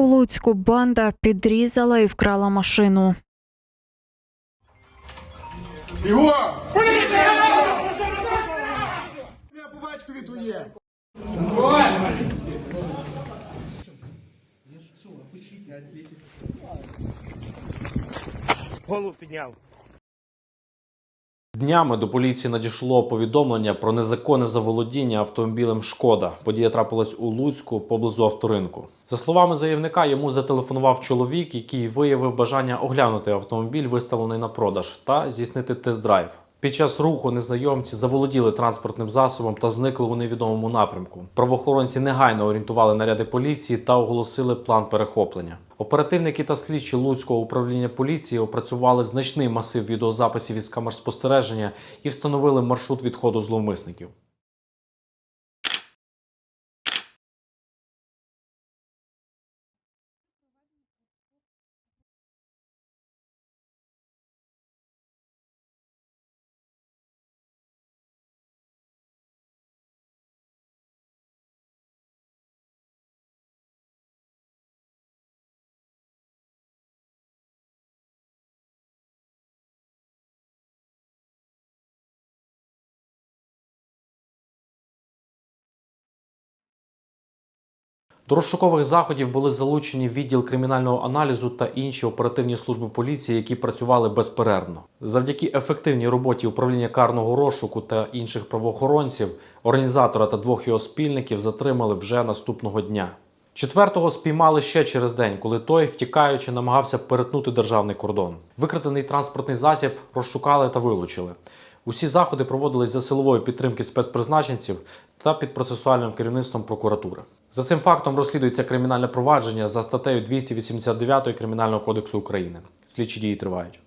У Луцьку банда підрізала і вкрала машину. Його! Я по батькові є. Голову підняв. Днями до поліції надійшло повідомлення про незаконне заволодіння автомобілем Шкода. Подія трапилась у Луцьку поблизу авторинку. За словами заявника, йому зателефонував чоловік, який виявив бажання оглянути автомобіль, виставлений на продаж, та здійснити тест-драйв. Під час руху незнайомці заволоділи транспортним засобом та зникли у невідомому напрямку. Правоохоронці негайно орієнтували наряди поліції та оголосили план перехоплення. Оперативники та слідчі Луцького управління поліції опрацювали значний масив відеозаписів із камер спостереження і встановили маршрут відходу зловмисників. До розшукових заходів були залучені відділ кримінального аналізу та інші оперативні служби поліції, які працювали безперервно. Завдяки ефективній роботі управління карного розшуку та інших правоохоронців, організатора та двох його спільників затримали вже наступного дня. Четвертого спіймали ще через день, коли той, втікаючи, намагався перетнути державний кордон. Викрадений транспортний засіб розшукали та вилучили. Усі заходи проводились за силової підтримки спецпризначенців та під процесуальним керівництвом прокуратури. За цим фактом розслідується кримінальне провадження за статтею 289 Кримінального кодексу України. Слідчі дії тривають.